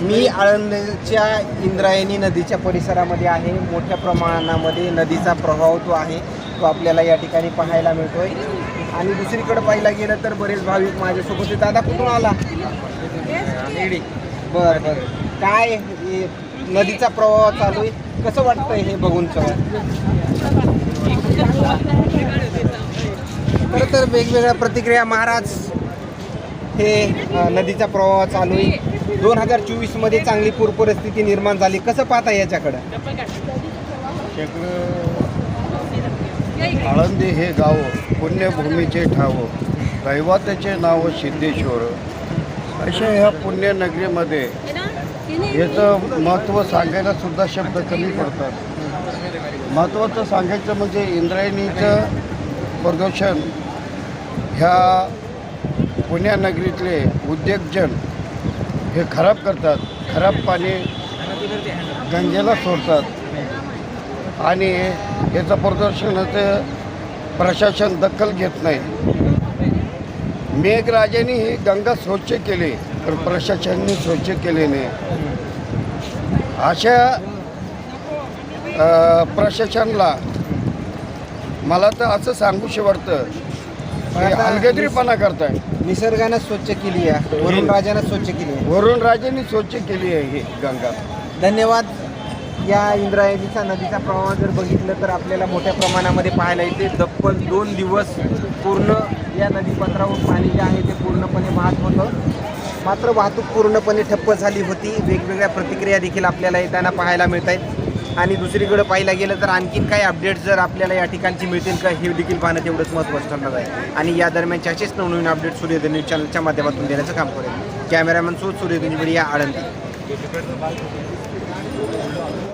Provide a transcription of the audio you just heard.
मी आळंदच्या इंद्रायणी नदीच्या परिसरामध्ये आहे. मोठ्या प्रमाणामध्ये नदीचा प्रभाव तो आहे. तो आपल्याला या ठिकाणी पाहायला मिळतोय. आणि दुसरीकडे पाहायला गेलं तर बरेच भाविक माझ्यासोबत दादा कुठून आला? बर बर. काय हे नदीचा प्रवाह चालू आहे? कसं वाटतंय हे बघून सगळं? खरं तर वेगवेगळ्या प्रतिक्रिया महाराज हे नदीचा प्रवाह चालू आहे. दोन हजार चोवीसमध्ये चांगली पूर परिस्थिती निर्माण झाली. कसं पाहता याच्याकडं? आळंदी हे गाव पुण्यभूमीचे ठाव. दैवाताचे नाव सिद्धेश्वर. अशा ह्या पुण्यनगरीमध्ये याचं महत्त्व सांगायला सुद्धा शब्द कमी पडतात. महत्त्वाचं सांगायचं म्हणजे इंद्रायणीचं प्रदूषण ह्या पुण्यानगरीतले उद्योगजन हे खराब करतात खराब पाणी गंगेला सोडतात. आणि याचं प्रदर्शनाचं प्रशासन दखल घेत नाही. मेघराजाने ही गंगा स्वच्छ केली तर प्रशासनाने स्वच्छ केले नाही. अशा प्रशासनाला मला तर असं सांगूशी वाटतं की हलगर्जीपणा करताय. निसर्गानं स्वच्छ केली आहे. वरुण राजानं स्वच्छ केली आहे. वरुण राजाने स्वच्छ केली आहे ही गंगा. धन्यवाद. या इंद्रायणीचा नदीचा प्रवाह जर बघितलं तर आपल्याला मोठ्या प्रमाणामध्ये पाहायला येते. तब्बल दोन दिवस पूर्ण या नदीपात्रावर पाणी जे आहे ते पूर्णपणे वाहत होतं. मात्र वाहतूक पूर्णपणे ठप्प झाली होती. वेगवेगळ्या प्रतिक्रिया देखील आपल्याला येताना पाहायला मिळत आहेत आणि दुसरीकडे पाहायला गेलं तर आणखीन काही अपडेट्स जर आपल्याला या ठिकाणची मिळतील का हे देखील पाहणं तेवढंच महत्त्वाचं ठरणार आहे. आणि या दरम्यानचे असेच नवनवीन अपडेट सूर्योदय न्यूज चॅनलच्या माध्यमातून देण्याचं काम करेल. कॅमेरामॅन सो सूर्योदय न्यूज मीडिया आळंदी.